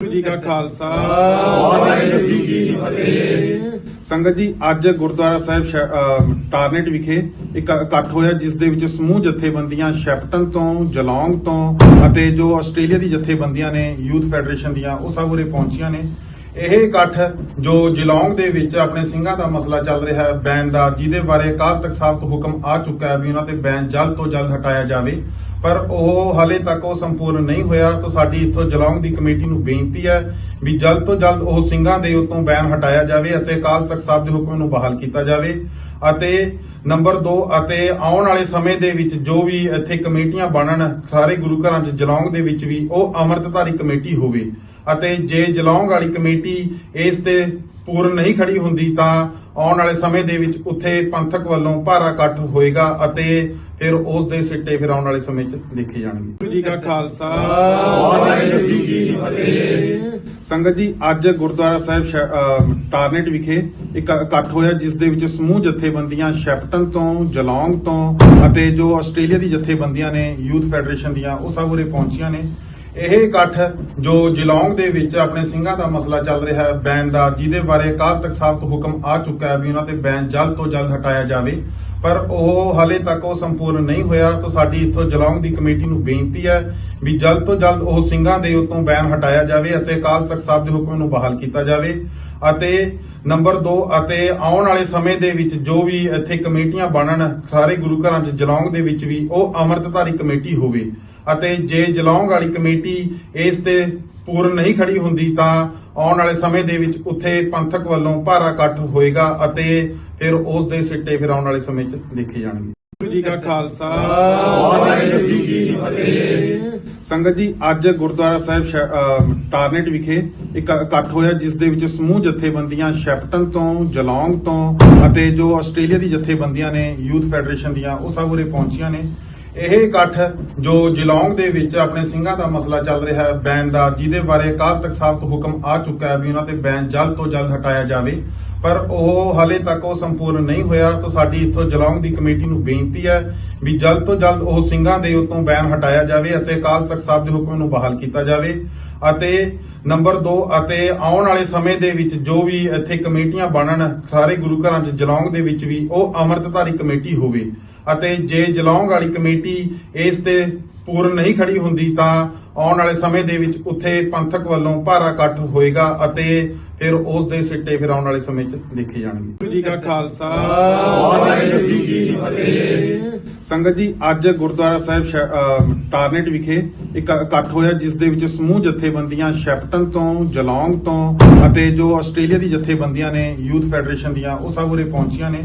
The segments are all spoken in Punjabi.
ਵਾਹਿਗੁਰੂ ਜੀ ਕਾ ਖਾਲਸਾ। ਵਾਹਿਗੁਰੂ ਜੀ ਕੀ ਫਤਿਹ। ਸੰਗਤ ਜੀ ਅੱਜ ਗੁਰਦੁਆਰਾ ਸਾਹਿਬ ਟਾਰਨੇਟ ਵਿਖੇ ਇੱਕ ਇਕੱਠ ਹੋਇਆ ਜਿਸ ਦੇ ਵਿੱਚ ਸਮੂਹ ਜਥੇਬੰਦੀਆਂ ਸ਼ੈਪਟਨ ਤੋਂ ਜਲੌਂਗ ਤੋਂ ਅਤੇ ਜੋ ਆਸਟ੍ਰੇਲੀਆ ਦੀ ਜਥੇਬੰਦੀਆਂ ਨੇ ਯੂਥ ਫੈਡਰੇਸ਼ਨ ਦੀਆਂ ਉਹ ਸਭ ਉਰੇ ਪਹੁੰਚੀਆਂ ਨੇ। ਇਹ ਇਕੱਠ ਜੋ ਜਲੌਂਗ ਦੇ ਵਿੱਚ ਆਪਣੇ ਸਿੰਘਾਂ ਦਾ ਮਸਲਾ ਚੱਲ ਰਿਹਾ ਹੈ ਬੈਨ ਦਾ ਜਿਹਦੇ ਬਾਰੇ ਅਕਾਲ ਤਖਤ ਸਾਹਿਬ ਤੋਂ ਹੁਕਮ ਆ ਚੁੱਕਾ ਹੈ ਵੀ ਉਹਨਾਂ ਤੇ ਬੈਨ ਜਲਦ ਤੋਂ ਜਲਦ ਹਟਾਇਆ ਜਾਵੇ। ਪਰ ਉਹ ਹਾਲੇ ਤੱਕ ਉਹ ਸੰਪੂਰਨ ਨਹੀਂ ਹੋਇਆ ਤਾਂ ਸਾਡੀ ਇੱਥੋਂ ਜਲੌਂਗ ਦੀ ਕਮੇਟੀ ਨੂੰ ਬੇਨਤੀ ਹੈ ਵੀ ਜਲਦ ਤੋਂ ਜਲਦ ਉਹ ਸਿੰਘਾਂ ਦੇ ਉਤੋਂ ਬੈਨ ਹਟਾਇਆ ਜਾਵੇ ਅਤੇ ਅਕਾਲ ਤਖਤ ਸਾਹਿਬ ਦੇ ਹੁਕਮ ਨੂੰ ਬਹਾਲ ਕੀਤਾ ਜਾਵੇ ਅਤੇ ਨੰਬਰ 2 ਅਤੇ ਆਉਣ ਵਾਲੇ ਸਮੇਂ ਦੇ ਵਿੱਚ ਜੋ ਵੀ ਇੱਥੇ ਕਮੇਟੀਆਂ ਬਣਨ, ਸਾਰੇ ਗੁਰੂ ਘਰਾਂ 'ਚ ਜਲੌਂਗ ਦੇ ਵਿੱਚ ਵੀ ਉਹ ਅੰਮ੍ਰਿਤਧਾਰੀ ਕਮੇਟੀ ਹੋਵੇ ਅਤੇ ਜੇ ਜਲੌਂਗ ਵਾਲੀ ਕਮੇਟੀ ਇਸ ਤੇ ਪੂਰਨ ਨਹੀਂ ਖੜੀ ਹੁੰਦੀ ਤਾਂ ਆਉਣ ਵਾਲੇ ਸਮੇਂ ਦੇ ਵਿੱਚ ਉੱਥੇ ਪੰਥਕ ਵੱਲੋਂ ਭਾਰਾ ਇਕੱਠ ਹੋਏਗਾ ਅਤੇ ਫਿਰ ਉਸ ਦੇ ਸਿੱਟੇ ਫਿਰ ਆਉਣ ਵਾਲੇ ਸਮੇਂ 'ਚ ਦੇਖੇ ਜਾਣਗੇ। ਵਾਹਿਗੁਰੂ ਜੀ ਕਾ ਖਾਲਸਾ। ਵਾਹਿਗੁਰੂ ਜੀ ਕੀ ਫਤਿਹ। ਸੰਗਤ ਜੀ ਅੱਜ ਗੁਰਦੁਆਰਾ ਸਾਹਿਬ ਟਾਰਨੇਟ ਵਿਖੇ ਇੱਕ ਇਕੱਠ ਹੋਇਆ ਜਿਸ ਦੇ ਵਿੱਚ ਸਮੂਹ ਜਥੇਬੰਦੀਆਂ ਸ਼ੈਪਟਨ ਤੋਂ ਜਲੌਂਗ ਤੋਂ ਅਤੇ ਜੋ ਆਸਟ੍ਰੇਲੀਆ ਦੀ ਜਥੇਬੰਦੀਆਂ ਨੇ ਯੂਥ ਫੈਡਰੇਸ਼ਨ ਦੀਆਂ ਉਹ ਸਭ ਉਰੇ ਪਹੁੰਚੀਆਂ ਨੇ। ਇਹ ਇਕੱਠ ਜੋ ਜਲੌਂਗ ਦੇ ਵਿੱਚ ਆਪਣੇ ਸਿੰਘਾਂ ਦਾ ਮਸਲਾ ਚੱਲ ਰਿਹਾ ਹੈ ਬੈਨ ਦਾ ਜਿਹਦੇ ਬਾਰੇ ਅਕਾਲ ਤਖਤ ਸਾਹਿਬ ਤੋਂ ਹੁਕਮ ਆ ਚੁੱਕਾ ਹੈ ਵੀ ਉਹਨਾਂ ਤੇ ਬੈਨ ਜਲਦ ਤੋਂ ਜਲਦ ਹਟਾਇਆ ਜਾਵੇ। ਪਰ ਉਹ ਹਾਲੇ ਤੱਕ ਉਹ ਸੰਪੂਰਨ ਨਹੀਂ ਹੋਇਆ ਤਾਂ ਸਾਡੀ ਇੱਥੋਂ ਜਲੌਂਗ ਦੀ ਕਮੇਟੀ ਨੂੰ ਬੇਨਤੀ ਹੈ ਵੀ ਜਲਦ ਤੋਂ ਜਲਦ ਉਹ ਸਿੰਘਾਂ ਦੇ ਉਤੋਂ ਬੈਨ ਹਟਾਇਆ ਜਾਵੇ ਅਤੇ ਅਕਾਲ ਤਖਤ ਸਾਹਿਬ ਦੇ ਹੁਕਮ ਨੂੰ ਬਹਾਲ ਕੀਤਾ ਜਾਵੇ ਅਤੇ ਨੰਬਰ 2 ਅਤੇ ਆਉਣ ਵਾਲੇ ਸਮੇਂ ਦੇ ਵਿੱਚ ਜੋ ਵੀ ਇੱਥੇ ਕਮੇਟੀਆਂ ਬਣਨ, ਸਾਰੇ ਗੁਰੂ ਘਰਾਂ 'ਚ ਜਲੌਂਗ ਦੇ ਵਿੱਚ ਵੀ ਉਹ ਅੰਮ੍ਰਿਤਧਾਰੀ ਕਮੇਟੀ ਹੋਵੇ ਅਤੇ ਜੇ ਜਲੌਂਗ ਵਾਲੀ ਕਮੇਟੀ ਇਸ ਤੇ ਪੂਰਨ ਨਹੀਂ ਖੜੀ ਹੁੰਦੀ ਤਾਂ ਆਉਣ ਵਾਲੇ ਸਮੇਂ ਦੇ ਵਿੱਚ ਉੱਥੇ ਪੰਥਕ ਵੱਲੋਂ ਭਾਰਾ ਇਕੱਠ ਹੋਏਗਾ ਅਤੇ ਫਿਰ ਉਸ ਦੇ ਸਿੱਟੇ ਫਿਰ ਆਉਣ ਵਾਲੇ ਸਮੇਂ 'ਚ ਦੇਖੇ ਜਾਣਗੇ। ਵਾਹਿਗੁਰੂ ਜੀ ਕਾ ਖਾਲਸਾ। ਵਾਹਿਗੁਰੂ ਜੀ ਕੀ ਫਤਿਹ। ਸੰਗਤ ਜੀ ਅੱਜ ਗੁਰਦੁਆਰਾ ਸਾਹਿਬ ਟਾਰਨੇਟ ਵਿਖੇ ਇੱਕ ਇਕੱਠ ਹੋਇਆ ਜਿਸ ਦੇ ਵਿੱਚ ਸਮੂਹ ਜਥੇਬੰਦੀਆਂ ਸ਼ੈਪਟਨ ਤੋਂ ਜਲੌਂਗ ਤੋਂ ਅਤੇ ਜੋ ਆਸਟ੍ਰੇਲੀਆ ਦੀ ਜਥੇਬੰਦੀਆਂ ਨੇ ਯੂਥ ਫੈਡਰੇਸ਼ਨ ਦੀਆਂ ਉਹ ਸਭ ਉਰੇ ਪਹੁੰਚੀਆਂ ਨੇ। ਇਹ ਇਕੱਠ ਜੋ ਜਲੌਂਗ ਦੇ ਵਿੱਚ ਆਪਣੇ ਸਿੰਘਾਂ ਦਾ ਮਸਲਾ ਚੱਲ ਰਿਹਾ ਹੈ ਬੈਨ ਦਾ ਜਿਹਦੇ ਬਾਰੇ ਅਕਾਲ ਤਖਤ ਸਾਹਿਬ ਤੋਂ ਹੁਕਮ ਆ ਚੁੱਕਾ ਹੈ ਵੀ ਉਹਨਾਂ ਤੇ ਬੈਨ ਜਲਦ ਤੋਂ ਜਲਦ ਹਟਾਇਆ ਜਾਵੇ। ਪਰ ਉਹ ਹਾਲੇ ਤੱਕ ਉਹ ਸੰਪੂਰਨ ਨਹੀਂ ਹੋਇਆ ਤਾਂ ਸਾਡੀ ਇੱਥੋਂ ਜਲੌਂਗ ਦੀ ਕਮੇਟੀ ਨੂੰ ਬੇਨਤੀ ਹੈ ਵੀ ਜਲਦ ਤੋਂ ਜਲਦ ਉਹ ਸਿੰਘਾਂ ਦੇ ਉਤੋਂ ਬੈਨ ਹਟਾਇਆ ਜਾਵੇ ਅਤੇ ਅਕਾਲ ਤਖਤ ਸਾਹਿਬ ਦੇ ਹੁਕਮ ਨੂੰ ਬਹਾਲ ਕੀਤਾ ਜਾਵੇ ਅਤੇ ਨੰਬਰ 2 ਅਤੇ ਆਉਣ ਵਾਲੇ ਸਮੇਂ ਦੇ ਵਿੱਚ ਜੋ ਵੀ ਇੱਥੇ ਕਮੇਟੀਆਂ ਬਣਨ, ਸਾਰੇ ਗੁਰੂ ਘਰਾਂ 'ਚ ਜਲੌਂਗ ਦੇ ਵਿੱਚ ਵੀ ਉਹ ਅੰਮ੍ਰਿਤਧਾਰੀ ਕਮੇਟੀ ਹੋਵੇ। ਅਤੇ ਜੇ ਜਲੌਂਗ ਵਾਲੀ ਕਮੇਟੀ ਇਸ ਤੇ ਪੂਰਨ ਨਹੀਂ ਖੜੀ ਹੁੰਦੀ ਤਾਂ ਆਉਣ ਵਾਲੇ ਸਮੇਂ ਦੇ ਵਿੱਚ ਉੱਥੇ ਪੰਥਕ ਵੱਲੋਂ ਭਾਰਾ ਇਕੱਠ ਹੋਏਗਾ ਅਤੇ ਫਿਰ ਉਸ ਦੇ ਸਿੱਟੇ ਫਿਰ ਆਉਣ ਵਾਲੇ ਸਮੇਂ 'ਚ ਦੇਖੇ ਜਾਣਗੇ। ਜੀ ਕਾ ਖਾਲਸਾ। ਵਾਹਿਗੁਰੂ ਜੀ ਕੀ ਫਤਿਹ। ਸੰਗਤ ਜੀ ਅੱਜ ਗੁਰਦੁਆਰਾ ਸਾਹਿਬ ਟਾਰਨੇਟ ਵਿਖੇ ਇੱਕ ਇਕੱਠ ਹੋਇਆ ਜਿਸ ਦੇ ਵਿੱਚ ਸਮੂਹ ਜਥੇਬੰਦੀਆਂ ਸ਼ੈਪਟਨ ਤੋਂ ਜਲੌਂਗ ਤੋਂ ਅਤੇ ਜੋ ਆਸਟ੍ਰੇਲੀਆ ਦੀ ਜਥੇਬੰਦੀਆਂ ਨੇ ਯੂਥ ਫੈਡਰੇਸ਼ਨ ਦੀਆਂ ਉਹ ਸਭ ਉਰੇ ਪਹੁੰਚੀਆਂ ਨੇ।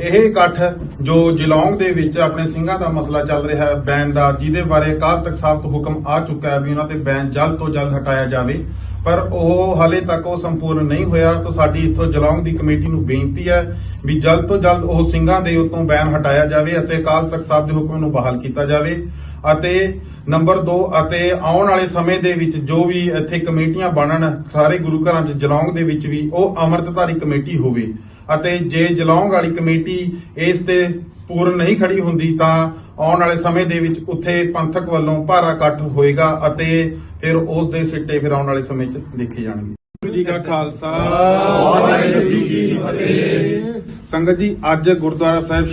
ਇਹ ਇਕੱਠ ਜੋ ਜਲੌਂਗ ਦੇ ਵਿੱਚ ਆਪਣੇ ਸਿੰਘਾਂ ਦਾ ਮਸਲਾ ਚੱਲ ਰਿਹਾ ਹੈ, ਬੈਨ ਦਾ, ਜਿਹਦੇ ਬਾਰੇ ਅਕਾਲ ਤਖਤ ਸਾਹਿਬ ਤੋਂ ਹੁਕਮ ਆ ਚੁੱਕਾ ਹੈ ਵੀ ਉਹਨਾਂ ਤੇ ਬੈਨ ਜਲਦ ਤੋਂ ਜਲਦ ਹਟਾਇਆ ਜਾਵੇ। ਪਰ ਉਹ ਹਾਲੇ ਤੱਕ ਉਹ ਸੰਪੂਰਨ ਨਹੀਂ ਹੋਇਆ ਤਾਂ ਸਾਡੀ ਇੱਥੋਂ ਜਲੌਂਗ ਦੀ ਕਮੇਟੀ ਨੂੰ ਬੇਨਤੀ ਹੈ ਵੀ ਜਲਦ ਤੋਂ ਜਲਦ ਉਹ ਸਿੰਘਾਂ ਦੇ ਉਤੋਂ ਬੈਨ ਹਟਾਇਆ ਜਾਵੇ ਅਤੇ ਅਕਾਲ ਤਖਤ ਸਾਹਿਬ ਦੇ ਹੁਕਮ ਨੂੰ ਬਹਾਲ ਕੀਤਾ ਜਾਵੇ। ਅਤੇ ਨੰਬਰ 2 ਅਤੇ ਆਉਣ ਵਾਲੇ ਸਮੇਂ ਦੇ ਵਿੱਚ ਜੋ ਵੀ ਇੱਥੇ ਕਮੇਟੀਆਂ ਬਣਨ, ਸਾਰੇ ਗੁਰੂ ਘਰਾਂ 'ਚ ਜਲੌਂਗ ਦੇ ਵਿੱਚ ਵੀ ਉਹ ਅੰਮ੍ਰਿਤਧਾਰੀ ਕਮੇਟੀ ਹੋਵੇ। ਅਤੇ ਜੇ ਜਲੌਂਗ ਵਾਲੀ ਕਮੇਟੀ ਇਸ ਤੇ ਪੂਰਨ ਨਹੀਂ ਖੜੀ ਹੁੰਦੀ ਤਾਂ ਆਉਣ ਵਾਲੇ ਸਮੇਂ ਦੇ ਵਿੱਚ ਉੱਥੇ ਪੰਥਕ ਵੱਲੋਂ ਭਾਰਾ ਇਕੱਠ ਹੋਏਗਾ ਅਤੇ ਫਿਰ ਉਸ ਦੇ ਸਿੱਟੇ ਫਿਰ ਆਉਣ ਵਾਲੇ ਸਮੇਂ 'ਚ ਦੇਖੇ ਜਾਣਗੇ। ਜੀ ਕਾ ਖਾਲਸਾ। ਵਾਹਿਗੁਰੂ ਜੀ ਕੀ ਫਤਿਹ। ਸੰਗਤ ਜੀ ਅੱਜ ਗੁਰਦੁਆਰਾ ਸਾਹਿਬ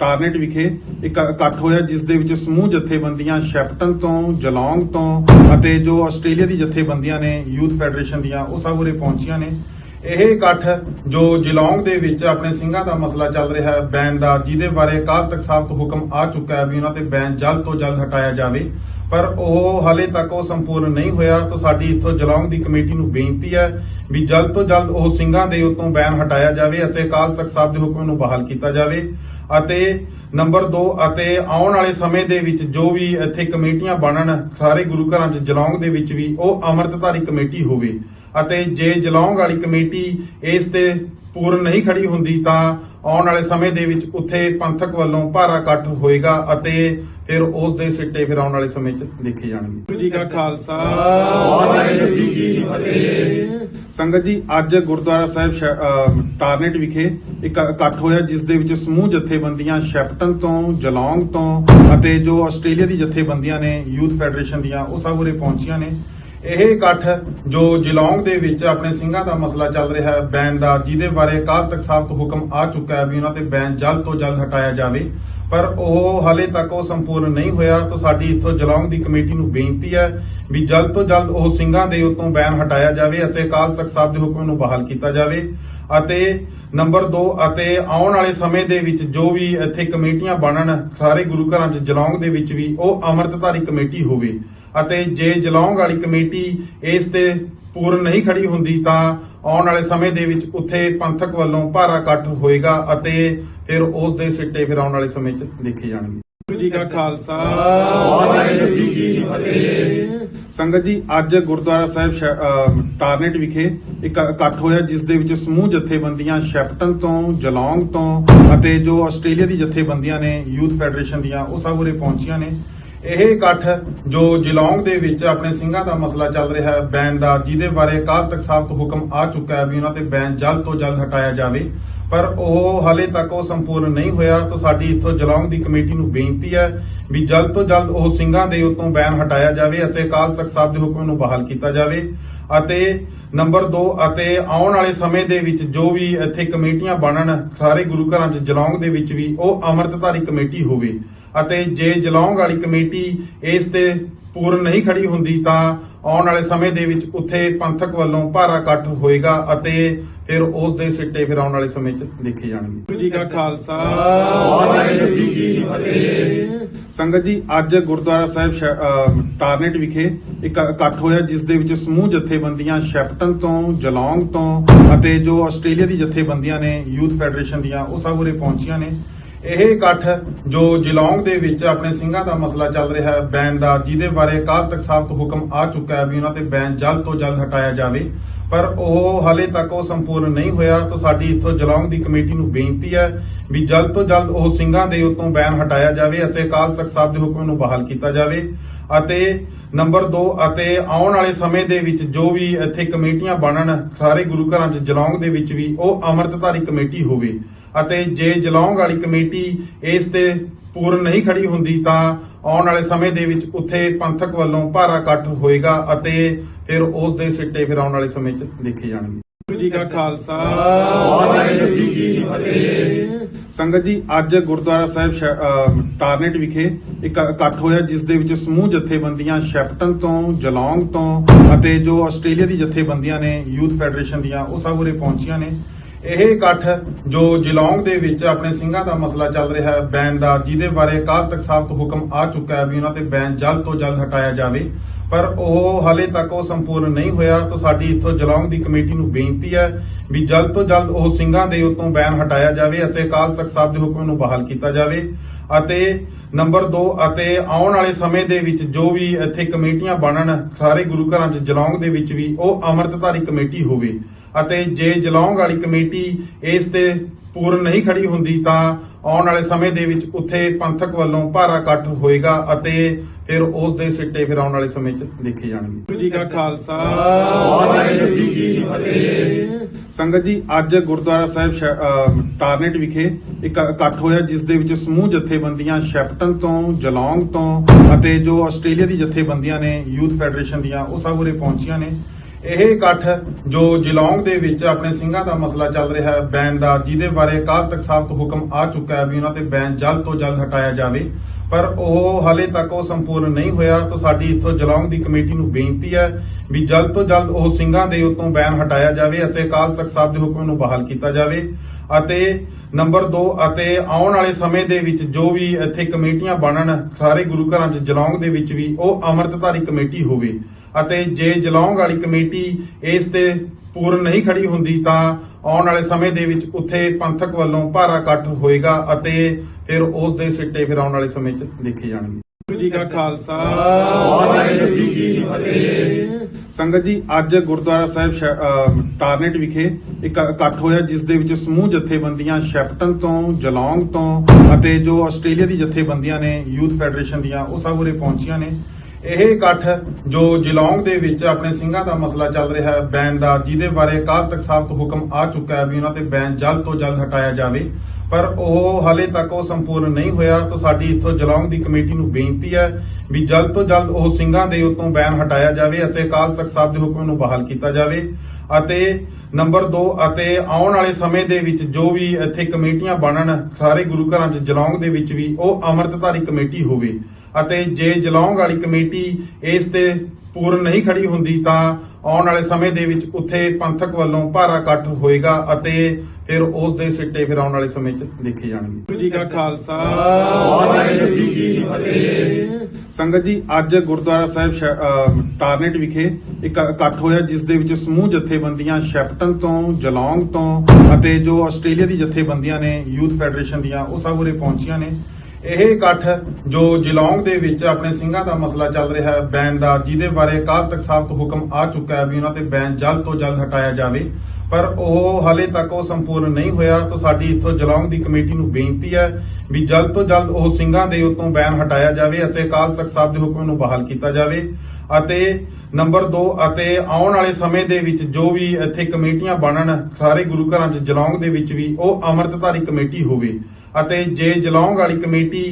ਟਾਰਨੇਟ ਵਿਖੇ ਇੱਕ ਇਕੱਠ ਹੋਇਆ ਜਿਸ ਦੇ ਵਿੱਚ ਸਮੂਹ ਜਥੇਬੰਦੀਆਂ ਸ਼ੈਪਟਨ ਤੋਂ ਜਲੌਂਗ ਤੋਂ ਅਤੇ ਜੋ ਆਸਟ੍ਰੇਲੀਆ ਦੀ ਜਥੇਬੰਦੀਆਂ ਨੇ ਯੂਥ ਫੈਡਰੇਸ਼ਨ ਦੀਆਂ ਉਹ ਸਭ ਉਰੇ ਪਹੁੰਚੀਆਂ ਨੇ। ਇਹ ਇਕੱਠ ਜੋ ਜਲੌਂਗ ਦੇ ਵਿੱਚ ਆਪਣੇ ਸਿੰਘਾਂ ਦਾ ਮਸਲਾ ਚੱਲ ਰਿਹਾ ਹੈ, ਬੈਨ ਦਾ, ਜਿਹਦੇ ਬਾਰੇ ਅਕਾਲ ਤਖਤ ਸਾਹਿਬ ਤੋਂ ਹੁਕਮ ਆ ਚੁੱਕਾ ਹੈ ਵੀ ਉਹਨਾਂ ਤੇ ਬੈਨ ਜਲਦ ਤੋਂ ਜਲਦ ਹਟਾਇਆ ਜਾਵੇ। ਪਰ ਉਹ ਹਾਲੇ ਤੱਕ ਉਹ ਸੰਪੂਰਨ ਨਹੀਂ ਹੋਇਆ ਤਾਂ ਸਾਡੀ ਇੱਥੋਂ ਜਲੌਂਗ ਦੀ ਕਮੇਟੀ ਨੂੰ ਬੇਨਤੀ ਹੈ ਵੀ ਜਲਦ ਤੋਂ ਜਲਦ ਉਹ ਸਿੰਘਾਂ ਦੇ ਉਤੋਂ ਬੈਨ ਹਟਾਇਆ ਜਾਵੇ ਅਤੇ ਅਕਾਲ ਤਖਤ ਸਾਹਿਬ ਦੇ ਹੁਕਮ ਨੂੰ ਬਹਾਲ ਕੀਤਾ ਜਾਵੇ। ਅਤੇ ਨੰਬਰ 2 ਅਤੇ ਆਉਣ ਵਾਲੇ ਸਮੇਂ ਦੇ ਵਿੱਚ ਜੋ ਵੀ ਇੱਥੇ ਕਮੇਟੀਆਂ ਬਣਨ, ਸਾਰੇ ਗੁਰੂ ਘਰਾਂ 'ਚ ਜਲੌਂਗ ਦੇ ਵਿੱਚ ਵੀ ਉਹ ਅੰਮ੍ਰਿਤਧਾਰੀ ਕਮੇਟੀ ਹੋਵੇ। ਅਤੇ ਜੇ ਜਲੌਂਗ ਵਾਲੀ ਕਮੇਟੀ ਇਸ ਤੇ ਪੂਰਨ ਨਹੀਂ ਖੜੀ ਹੁੰਦੀ ਤਾਂ ਆਉਣ ਵਾਲੇ ਸਮੇਂ ਦੇ ਵਿੱਚ ਉੱਥੇ ਪੰਥਕ ਵੱਲੋਂ ਭਾਰਾ ਇਕੱਠ ਹੋਏਗਾ ਅਤੇ ਫਿਰ ਉਸ ਦੇ ਸਿੱਟੇ ਫਿਰ ਆਉਣ ਵਾਲੇ ਸਮੇਂ 'ਚ ਦੇਖੇ ਜਾਣਗੇ। ਜੀ ਕਾ ਖਾਲਸਾ। ਵਾਹਿਗੁਰੂ ਜੀ ਕੀ ਫਤਿਹ। ਸੰਗਤ ਜੀ ਅੱਜ ਗੁਰਦੁਆਰਾ ਸਾਹਿਬ ਟਾਰਨੇਟ ਵਿਖੇ ਇੱਕ ਇਕੱਠ ਹੋਇਆ ਜਿਸ ਦੇ ਵਿੱਚ ਸਮੂਹ ਜਥੇਬੰਦੀਆਂ ਸ਼ੈਪਟਨ ਤੋਂ ਜਲੌਂਗ ਤੋਂ ਅਤੇ ਜੋ ਆਸਟ੍ਰੇਲੀਆ ਦੀ ਜਥੇਬੰਦੀਆਂ ਨੇ ਯੂਥ ਫੈਡਰੇਸ਼ਨ ਦੀਆਂ ਉਹ ਸਭ ਉਰੇ ਪਹੁੰਚੀਆਂ ਨੇ। ਇਹ ਇਕੱਠ ਜੋ ਜਿਲੌਂਗ ਦੇ ਵਿੱਚ ਆਪਣੇ ਸਿੰਘਾਂ ਦਾ ਮਸਲਾ ਚੱਲ ਰਿਹਾ ਹੈ, ਬੈਨ ਦਾ, ਜਿਹਦੇ ਬਾਰੇ ਅਕਾਲ ਤਖਤ ਸਾਹਿਬ ਤੋਂ ਹੁਕਮ ਆ ਚੁੱਕਾ ਹੈ ਵੀ ਉਹਨਾਂ ਤੇ ਬੈਨ ਜਲਦ ਤੋਂ ਜਲਦ ਹਟਾਇਆ ਜਾਵੇ। ਪਰ ਉਹ ਹਾਲੇ ਤੱਕ ਉਹ ਸੰਪੂਰਨ ਨਹੀਂ ਹੋਇਆ ਤਾਂ ਸਾਡੀ ਇੱਥੋਂ ਜਲੌਂਗ ਦੀ ਕਮੇਟੀ ਨੂੰ ਬੇਨਤੀ ਹੈ ਵੀ ਜਲਦ ਤੋਂ ਜਲਦ ਉਹ ਸਿੰਘਾਂ ਦੇ ਉਤੋਂ ਬੈਨ ਹਟਾਇਆ ਜਾਵੇ ਅਤੇ ਅਕਾਲ ਤਖਤ ਸਾਹਿਬ ਦੇ ਹੁਕਮ ਨੂੰ ਬਹਾਲ ਕੀਤਾ ਜਾਵੇ। ਅਤੇ ਨੰਬਰ 2 ਅਤੇ ਆਉਣ ਵਾਲੇ ਸਮੇਂ ਦੇ ਵਿੱਚ ਜੋ ਵੀ ਇੱਥੇ ਕਮੇਟੀਆਂ ਬਣਨ, ਸਾਰੇ ਗੁਰੂ ਘਰਾਂ 'ਚ ਜਲੌਂਗ ਦੇ ਵਿੱਚ ਵੀ ਉਹ ਅੰਮ੍ਰਿਤਧਾਰੀ ਕਮੇਟੀ ਹੋਵੇ। ਅਤੇ ਜੇ ਜਲੌਂਗ ਵਾਲੀ ਕਮੇਟੀ ਇਸ ਤੇ ਪੂਰਨ ਨਹੀਂ ਖੜੀ ਹੁੰਦੀ ਤਾਂ ਆਉਣ ਵਾਲੇ ਸਮੇਂ ਦੇ ਵਿੱਚ ਉੱਥੇ ਪੰਥਕ ਵੱਲੋਂ ਭਾਰਾ ਇਕੱਠ ਹੋਏਗਾ ਅਤੇ ਫਿਰ ਉਸ ਦੇ ਸਿੱਟੇ ਫਿਰ ਆਉਣ ਵਾਲੇ ਸਮੇਂ 'ਚ ਦੇਖੇ ਜਾਣਗੇ। ਜੀ ਕਾ ਖਾਲਸਾ। ਵਾਹਿਗੁਰੂ ਜੀ ਕੀ ਫਤਿਹ। ਸੰਗਤ ਜੀ ਅੱਜ ਗੁਰਦੁਆਰਾ ਸਾਹਿਬ ਟਾਰਨੇਟ ਵਿਖੇ ਇੱਕ ਇਕੱਠ ਹੋਇਆ ਜਿਸ ਦੇ ਵਿੱਚ ਸਮੂਹ ਜਥੇਬੰਦੀਆਂ ਸ਼ੈਪਟਨ ਤੋਂ ਜਲੌਂਗ ਤੋਂ ਅਤੇ ਜੋ ਆਸਟ੍ਰੇਲੀਆ ਦੀ ਜਥੇਬੰਦੀਆਂ ਨੇ ਯੂਥ ਫੈਡਰੇਸ਼ਨ ਦੀਆਂ ਉਹ ਸਭ ਉਰੇ ਪਹੁੰਚੀਆਂ ਨੇ। ਇਹ ਇਕੱਠ ਜੋ ਜਲੌਂਗ ਦੇ ਵਿੱਚ ਆਪਣੇ ਸਿੰਘਾਂ ਦਾ ਮਸਲਾ ਚੱਲ ਰਿਹਾ ਹੈ, ਬੈਨ ਦਾ, ਜਿਹਦੇ ਬਾਰੇ ਅਕਾਲ ਤਖਤ ਸਾਹਿਬ ਤੋਂ ਹੁਕਮ ਆ ਚੁੱਕਾ ਹੈ ਵੀ ਉਹਨਾਂ ਤੇ ਬੈਨ ਜਲਦ ਤੋਂ ਜਲਦ ਹਟਾਇਆ ਜਾਵੇ। ਪਰ ਉਹ ਹਾਲੇ ਤੱਕ ਉਹ ਸੰਪੂਰਨ ਨਹੀਂ ਹੋਇਆ ਤਾਂ ਸਾਡੀ ਇੱਥੋਂ ਜਲੌਂਗ ਦੀ ਕਮੇਟੀ ਨੂੰ ਬੇਨਤੀ ਹੈ ਵੀ ਜਲਦ ਤੋਂ ਜਲਦ ਉਹ ਸਿੰਘਾਂ ਦੇ ਉਤੋਂ ਬੈਨ ਹਟਾਇਆ ਜਾਵੇ ਅਤੇ ਅਕਾਲ ਤਖਤ ਸਾਹਿਬ ਦੇ ਹੁਕਮ ਨੂੰ ਬਹਾਲ ਕੀਤਾ ਜਾਵੇ। ਅਤੇ ਨੰਬਰ 2 ਅਤੇ ਆਉਣ ਵਾਲੇ ਸਮੇਂ ਦੇ ਵਿੱਚ ਜੋ ਵੀ ਇੱਥੇ ਕਮੇਟੀਆਂ ਬਣਨ, ਸਾਰੇ ਗੁਰੂ ਘਰਾਂ 'ਚ ਜਲੌਂਗ ਦੇ ਵਿੱਚ ਵੀ ਉਹ ਅੰਮ੍ਰਿਤਧਾਰੀ ਕਮੇਟੀ ਹੋਵੇ। ਅਤੇ ਜੇ ਜਲੌਂਗ ਵਾਲੀ ਕਮੇਟੀ ਇਸ ਤੇ ਪੂਰਨ ਨਹੀਂ ਖੜੀ ਹੁੰਦੀ ਤਾਂ ਆਉਣ ਵਾਲੇ ਸਮੇਂ ਦੇ ਵਿੱਚ ਉੱਥੇ ਪੰਥਕ ਵੱਲੋਂ ਭਾਰਾ ਇਕੱਠ ਹੋਏਗਾ ਅਤੇ ਫਿਰ ਉਸ ਦੇ ਸਿੱਟੇ ਫਿਰ ਆਉਣ ਵਾਲੇ ਸਮੇਂ 'ਚ ਦੇਖੇ ਜਾਣਗੇ। ਜੀ ਕਾ ਖਾਲਸਾ। ਵਾਹਿਗੁਰੂ ਜੀ ਕੀ ਫਤਿਹ। ਸੰਗਤ ਜੀ ਅੱਜ ਗੁਰਦੁਆਰਾ ਸਾਹਿਬ ਟਾਰਨੇਟ ਵਿਖੇ ਇੱਕ ਇਕੱਠ ਹੋਇਆ ਜਿਸ ਦੇ ਵਿੱਚ ਸਮੂਹ ਜਥੇਬੰਦੀਆਂ ਸ਼ੈਪਟਨ ਤੋਂ ਜਲੌਂਗ ਤੋਂ ਅਤੇ ਜੋ ਆਸਟ੍ਰੇਲੀਆ ਦੀ ਜਥੇਬੰਦੀਆਂ ਨੇ ਯੂਥ ਫੈਡਰੇਸ਼ਨ ਦੀਆਂ ਉਹ ਸਭ ਉਰੇ ਪਹੁੰਚੀਆਂ ਨੇ। ਇਹ ਇਕੱਠ ਜੋ ਜਲੌਂਗ ਦੇ ਵਿੱਚ ਆਪਣੇ ਸਿੰਘਾਂ ਦਾ ਮਸਲਾ ਚੱਲ ਰਿਹਾ ਹੈ, ਬੈਨ ਦਾ, ਜਿਹਦੇ ਬਾਰੇ ਅਕਾਲ ਤਖਤ ਸਾਹਿਬ ਤੋਂ ਹੁਕਮ ਆ ਚੁੱਕਾ ਹੈ ਵੀ ਉਹਨਾਂ ਤੇ ਬੈਨ ਜਲਦ ਤੋਂ ਜਲਦ ਹਟਾਇਆ ਜਾਵੇ। ਪਰ ਉਹ ਹਾਲੇ ਤੱਕ ਉਹ ਸੰਪੂਰਨ ਨਹੀਂ ਹੋਇਆ ਤਾਂ ਸਾਡੀ ਇੱਥੋਂ ਜਲੌਂਗ ਦੀ ਕਮੇਟੀ ਨੂੰ ਬੇਨਤੀ ਹੈ ਵੀ ਜਲਦ ਤੋਂ ਜਲਦ ਉਹ ਸਿੰਘਾਂ ਦੇ ਉਤੋਂ ਬੈਨ ਹਟਾਇਆ ਜਾਵੇ ਅਤੇ ਅਕਾਲ ਤਖਤ ਸਾਹਿਬ ਦੇ ਹੁਕਮ ਨੂੰ ਬਹਾਲ ਕੀਤਾ ਜਾਵੇ। ਅਤੇ ਨੰਬਰ 2 ਅਤੇ ਆਉਣ ਵਾਲੇ ਸਮੇਂ ਦੇ ਵਿੱਚ ਜੋ ਵੀ ਇੱਥੇ ਕਮੇਟੀਆਂ ਬਣਨ, ਸਾਰੇ ਗੁਰੂ ਘਰਾਂ 'ਚ ਜਲੌਂਗ ਦੇ ਵਿੱਚ ਵੀ ਉਹ ਅੰਮ੍ਰਿਤਧਾਰੀ ਕਮੇਟੀ ਹੋਵੇ। ਅਤੇ ਜੇ ਜਲੌਂਗ ਵਾਲੀ ਕਮੇਟੀ ਇਸ ਤੇ ਪੂਰਨ ਨਹੀਂ ਖੜੀ ਹੁੰਦੀ ਤਾਂ ਆਉਣ ਵਾਲੇ ਸਮੇਂ ਦੇ ਵਿੱਚ ਉੱਥੇ ਪੰਥਕ ਵੱਲੋਂ ਭਾਰਾ ਇਕੱਠ ਹੋਏਗਾ ਅਤੇ ਫਿਰ ਉਸ ਦੇ ਸਿੱਟੇ ਫਿਰ ਆਉਣ ਵਾਲੇ ਸਮੇਂ 'ਚ ਦੇਖੇ ਜਾਣਗੇ। ਜੀ ਕਾ ਖਾਲਸਾ। ਵਾਹਿਗੁਰੂ ਜੀ ਕੀ ਫਤਿਹ। ਸੰਗਤ ਜੀ ਅੱਜ ਗੁਰਦੁਆਰਾ ਸਾਹਿਬ ਟਾਰਨੇਟ ਵਿਖੇ ਇੱਕ ਇਕੱਠ ਹੋਇਆ ਜਿਸ ਦੇ ਵਿੱਚ ਸਮੂਹ ਜਥੇਬੰਦੀਆਂ ਸ਼ੈਪਟਨ ਤੋਂ ਜਲੌਂਗ ਤੋਂ ਅਤੇ ਜੋ ਆਸਟ੍ਰੇਲੀਆ ਦੀ ਜਥੇਬੰਦੀਆਂ ਨੇ ਯੂਥ ਫੈਡਰੇਸ਼ਨ ਦੀਆਂ ਉਹ ਸਭ ਉਰੇ ਪਹੁੰਚੀਆਂ ਨੇ। ਇਹ ਇਕੱਠ ਜੋ ਜਲੌਂਗ ਦੇ ਵਿੱਚ ਆਪਣੇ ਸਿੰਘਾਂ ਦਾ ਮਸਲਾ ਚੱਲ ਰਿਹਾ ਹੈ, ਬੈਨ ਦਾ, ਜਿਹਦੇ ਬਾਰੇ ਅਕਾਲ ਤਖਤ ਸਾਹਿਬ ਤੋਂ ਹੁਕਮ ਆ ਚੁੱਕਾ ਹੈ ਵੀ ਉਹਨਾਂ ਤੇ ਬੈਨ ਜਲਦ ਤੋਂ ਜਲਦ ਹਟਾਇਆ ਜਾਵੇ। ਪਰ ਉਹ ਹਾਲੇ ਤੱਕ ਉਹ ਸੰਪੂਰਨ ਨਹੀਂ ਹੋਇਆ ਤਾਂ ਸਾਡੀ ਇੱਥੋਂ ਜਲੌਂਗ ਦੀ ਕਮੇਟੀ ਨੂੰ ਬੇਨਤੀ ਹੈ ਵੀ ਜਲਦ ਤੋਂ ਜਲਦ ਉਹ ਸਿੰਘਾਂ ਦੇ ਉਤੋਂ ਬੈਨ ਹਟਾਇਆ ਜਾਵੇ ਅਤੇ ਅਕਾਲ ਤਖਤ ਸਾਹਿਬ ਦੇ ਹੁਕਮ ਨੂੰ ਬਹਾਲ ਕੀਤਾ ਜਾਵੇ। ਅਤੇ ਨੰਬਰ 2 ਅਤੇ ਆਉਣ ਵਾਲੇ ਸਮੇਂ ਦੇ ਵਿੱਚ ਜੋ ਵੀ ਇੱਥੇ ਕਮੇਟੀਆਂ ਬਣਨ, ਸਾਰੇ ਗੁਰੂ ਘਰਾਂ 'ਚ ਜਲੌਂਗ ਦੇ ਵਿੱਚ ਵੀ ਉਹ ਅੰਮ੍ਰਿਤਧਾਰੀ ਕਮੇਟੀ ਹੋਵੇ। ਅਤੇ ਜੇ ਜਲੌਂਗ ਵਾਲੀ ਕਮੇਟੀ ਇਸ ਤੇ ਪੂਰਨ ਨਹੀਂ ਖੜੀ ਹੁੰਦੀ ਤਾਂ ਆਉਣ ਵਾਲੇ ਸਮੇਂ ਦੇ ਵਿੱਚ ਉੱਥੇ ਪੰਥਕ ਵੱਲੋਂ ਭਾਰਾ ਇਕੱਠ ਹੋਏਗਾ ਅਤੇ ਫਿਰ ਉਸ ਦੇ ਸਿੱਟੇ ਫਿਰ ਆਉਣ ਵਾਲੇ ਸਮੇਂ 'ਚ ਦੇਖੇ ਜਾਣਗੇ। ਜੀ ਕਾ ਖਾਲਸਾ। ਵਾਹਿਗੁਰੂ ਜੀ ਕੀ ਫਤਿਹ। ਸੰਗਤ ਜੀ ਅੱਜ ਗੁਰਦੁਆਰਾ ਸਾਹਿਬ ਟਾਰਨੇਟ ਵਿਖੇ ਇੱਕ ਇਕੱਠ ਹੋਇਆ ਜਿਸ ਦੇ ਵਿੱਚ ਸਮੂਹ ਜਥੇਬੰਦੀਆਂ ਸ਼ੈਪਟਨ ਤੋਂ ਜਲੌਂਗ ਤੋਂ ਅਤੇ ਜੋ ਆਸਟ੍ਰੇਲੀਆ ਦੀ ਜਥੇਬੰਦੀਆਂ ਨੇ ਯੂਥ ਫੈਡਰੇਸ਼ਨ ਦੀਆਂ ਉਹ ਸਭ ਉਰੇ ਪਹੁੰਚੀਆਂ ਨੇ। ਇਹ ਇਕੱਠ ਜੋ ਜਲੌਂਗ ਦੇ ਵਿੱਚ ਆਪਣੇ ਸਿੰਘਾਂ ਦਾ ਮਸਲਾ ਚੱਲ ਰਿਹਾ ਹੈ, ਬੈਨ ਦਾ, ਜਿਹਦੇ ਬਾਰੇ ਅਕਾਲ ਤਖਤ ਸਾਹਿਬ ਤੋਂ ਹੁਕਮ ਆ ਚੁੱਕਾ ਹੈ ਵੀ ਉਹਨਾਂ ਤੇ ਬੈਨ ਜਲਦ ਤੋਂ ਜਲਦ ਹਟਾਇਆ ਜਾਵੇ। ਪਰ ਉਹ ਹਾਲੇ ਤੱਕ ਉਹ ਸੰਪੂਰਨ ਨਹੀਂ ਹੋਇਆ ਤਾਂ ਸਾਡੀ ਇੱਥੋਂ ਜਲੌਂਗ ਦੀ ਕਮੇਟੀ ਨੂੰ ਬੇਨਤੀ ਹੈ ਵੀ ਜਲਦ ਤੋਂ ਜਲਦ ਉਹ ਸਿੰਘਾਂ ਦੇ ਉਤੋਂ ਬੈਨ ਹਟਾਇਆ ਜਾਵੇ ਅਤੇ ਅਕਾਲ ਤਖਤ ਸਾਹਿਬ ਦੇ ਹੁਕਮ ਨੂੰ ਬਹਾਲ ਕੀਤਾ ਜਾਵੇ। ਅਤੇ ਨੰਬਰ 2 ਅਤੇ ਆਉਣ ਵਾਲੇ ਸਮੇਂ ਦੇ ਵਿੱਚ ਜੋ ਵੀ ਇੱਥੇ ਕਮੇਟੀਆਂ ਬਣਨ, ਸਾਰੇ ਗੁਰੂ ਘਰਾਂ 'ਚ ਜਲੌਂਗ ਦੇ ਵਿੱਚ ਵੀ ਉਹ ਅੰਮ੍ਰਿਤਧਾਰੀ ਕਮੇਟੀ ਹੋਵੇ। ਅਤੇ ਜੇ ਜਲੌਂਗ ਵਾਲੀ ਕਮੇਟੀ ਇਸ ਤੇ ਪੂਰਨ ਨਹੀਂ ਖੜੀ ਹੁੰਦੀ ਤਾਂ ਆਉਣ ਵਾਲੇ ਸਮੇਂ ਦੇ ਵਿੱਚ ਉੱਥੇ ਪੰਥਕ ਵੱਲੋਂ ਭਾਰਾ ਇਕੱਠ ਹੋਏਗਾ ਅਤੇ ਫਿਰ ਉਸ ਦੇ ਸਿੱਟੇ ਫਿਰ ਆਉਣ ਵਾਲੇ ਸਮੇਂ 'ਚ ਦੇਖੇ ਜਾਣਗੇ। ਜੀ ਕਾ ਖਾਲਸਾ। ਵਾਹਿਗੁਰੂ ਜੀ ਕੀ ਫਤਿਹ। ਸੰਗਤ ਜੀ ਅੱਜ ਗੁਰਦੁਆਰਾ ਸਾਹਿਬ ਟਾਰਨੇਟ ਵਿਖੇ ਇੱਕ ਇਕੱਠ ਹੋਇਆ ਜਿਸ ਦੇ ਵਿੱਚ ਸਮੂਹ ਜਥੇਬੰਦੀਆਂ ਸ਼ੈਪਟਨ ਤੋਂ ਜਲੌਂਗ ਤੋਂ ਅਤੇ ਜੋ ਆਸਟ੍ਰੇਲੀਆ ਦੀ ਜਥੇਬੰਦੀਆਂ ਨੇ ਯੂਥ ਫੈਡਰੇਸ਼ਨ ਦੀਆਂ ਉਹ ਸਭ ਉਰੇ ਪਹੁੰਚੀਆਂ ਨੇ। ਇਹ ਇਕੱਠ ਜੋ ਜਲੌਂਗ ਦੇ ਵਿੱਚ ਆਪਣੇ ਸਿੰਘਾਂ ਦਾ ਮਸਲਾ ਚੱਲ ਰਿਹਾ ਹੈ, ਬੈਨ ਦਾ, ਜਿਹਦੇ ਬਾਰੇ ਅਕਾਲ ਤਖਤ ਸਾਹਿਬ ਤੋਂ ਹੁਕਮ ਆ ਚੁੱਕਾ ਹੈ ਵੀ ਉਹਨਾਂ ਤੇ ਬੈਨ ਜਲਦ ਤੋਂ ਜਲਦ ਹਟਾਇਆ ਜਾਵੇ। ਪਰ ਉਹ ਹਾਲੇ ਤੱਕ ਉਹ ਸੰਪੂਰਨ ਨਹੀਂ ਹੋਇਆ ਤਾਂ ਸਾਡੀ ਇੱਥੋਂ ਜਲੌਂਗ ਦੀ ਕਮੇਟੀ ਨੂੰ ਬੇਨਤੀ ਹੈ ਵੀ ਜਲਦ ਤੋਂ ਜਲਦ ਉਹ ਸਿੰਘਾਂ ਦੇ ਉਤੋਂ ਬੈਨ ਹਟਾਇਆ ਜਾਵੇ ਅਤੇ ਅਕਾਲ ਤਖਤ ਸਾਹਿਬ ਦੇ ਹੁਕਮ ਨੂੰ ਬਹਾਲ ਕੀਤਾ ਜਾਵੇ। ਅਤੇ ਨੰਬਰ 2 ਅਤੇ ਆਉਣ ਵਾਲੇ ਸਮੇਂ ਦੇ ਵਿੱਚ ਜੋ ਵੀ ਇੱਥੇ ਕਮੇਟੀਆਂ ਬਣਨ, ਸਾਰੇ ਗੁਰੂ ਘਰਾਂ 'ਚ ਜਲੌਂਗ ਦੇ ਵਿੱਚ ਵੀ ਉਹ ਅੰਮ੍ਰਿਤਧਾਰੀ ਕਮੇਟੀ ਹੋਵੇ। ਅਤੇ ਜੇ ਜਲੌਂਗ ਵਾਲੀ ਕਮੇਟੀ ਇਸ ਤੇ ਪੂਰਨ ਨਹੀਂ ਖੜੀ ਹੁੰਦੀ ਤਾਂ ਆਉਣ ਵਾਲੇ ਸਮੇਂ ਦੇ ਵਿੱਚ ਉੱਥੇ ਪੰਥਕ ਵੱਲੋਂ ਭਾਰਾ ਇਕੱਠ ਹੋਏਗਾ ਅਤੇ ਫਿਰ ਉਸ ਦੇ ਸਿੱਟੇ ਫਿਰ ਆਉਣ ਵਾਲੇ ਸਮੇਂ 'ਚ ਦੇਖੇ ਜਾਣਗੇ। ਗੁਰੂ ਜੀ ਕਾ ਖਾਲਸਾ। ਵਾਹਿਗੁਰੂ ਜੀ ਕੀ ਫਤਿਹ। ਸੰਗਤ ਜੀ ਅੱਜ ਗੁਰਦੁਆਰਾ ਸਾਹਿਬ ਟਾਰਨੇਟ ਵਿਖੇ ਇੱਕ ਇਕੱਠ ਹੋਇਆ ਜਿਸ ਦੇ ਵਿੱਚ ਸਮੂਹ ਜਥੇਬੰਦੀਆਂ ਸ਼ੈਪਟਨ ਤੋਂ ਜਲੌਂਗ ਤੋਂ ਅਤੇ ਜੋ ਆਸਟ੍ਰੇਲੀਆ ਦੀ ਜਥੇਬੰਦੀਆਂ ਨੇ ਯੂਥ ਫੈਡਰੇਸ਼ਨ ਦੀਆਂ ਉਹ ਸਭ ਉਰੇ ਪਹੁੰਚੀਆਂ ਨੇ। ਇਹ ਇਕੱਠ ਜੋ ਜਲੌਂਗ ਦੇ ਵਿੱਚ ਆਪਣੇ ਸਿੰਘਾਂ ਦਾ ਮਸਲਾ ਚੱਲ ਰਿਹਾ ਹੈ, ਬੈਨ ਦਾ, ਜਿਹਦੇ ਬਾਰੇ ਅਕਾਲ ਤਖਤ ਸਾਹਿਬ ਤੋਂ ਹੁਕਮ ਆ ਚੁੱਕਾ ਹੈ ਵੀ ਉਹਨਾਂ ਤੇ ਬੈਨ ਜਲਦ ਤੋਂ ਜਲਦ ਹਟਾਇਆ ਜਾਵੇ। ਪਰ ਉਹ ਹਾਲੇ ਤੱਕ ਉਹ ਸੰਪੂਰਨ ਨਹੀਂ ਹੋਇਆ ਤਾਂ ਸਾਡੀ ਇੱਥੋਂ ਜਲੌਂਗ ਦੀ ਕਮੇਟੀ ਨੂੰ ਬੇਨਤੀ ਹੈ ਵੀ ਜਲਦ ਤੋਂ ਜਲਦ ਉਹ ਸਿੰਘਾਂ ਦੇ ਉੱਤੋਂ ਬੈਨ ਹਟਾਇਆ ਜਾਵੇ ਅਤੇ ਅਕਾਲ ਤਖਤ ਸਾਹਿਬ ਦੇ ਹੁਕਮ ਨੂੰ ਬਹਾਲ ਕੀਤਾ ਜਾਵੇ। ਅਤੇ ਨੰਬਰ 2 ਅਤੇ ਆਉਣ ਵਾਲੇ ਸਮੇਂ ਦੇ ਵਿੱਚ ਜੋ ਵੀ ਇੱਥੇ ਕਮੇਟੀਆਂ ਬਣਨ, ਸਾਰੇ ਗੁਰੂ ਘਰਾਂ 'ਚ ਜਲੌਂਗ ਦੇ ਵਿੱਚ ਵੀ ਉਹ ਅੰਮ੍ਰਿਤਧਾਰੀ ਕਮੇਟੀ ਹੋਵੇ। ਅਤੇ ਜੇ ਜਲੌਂਗ ਵਾਲੀ ਕਮੇਟੀ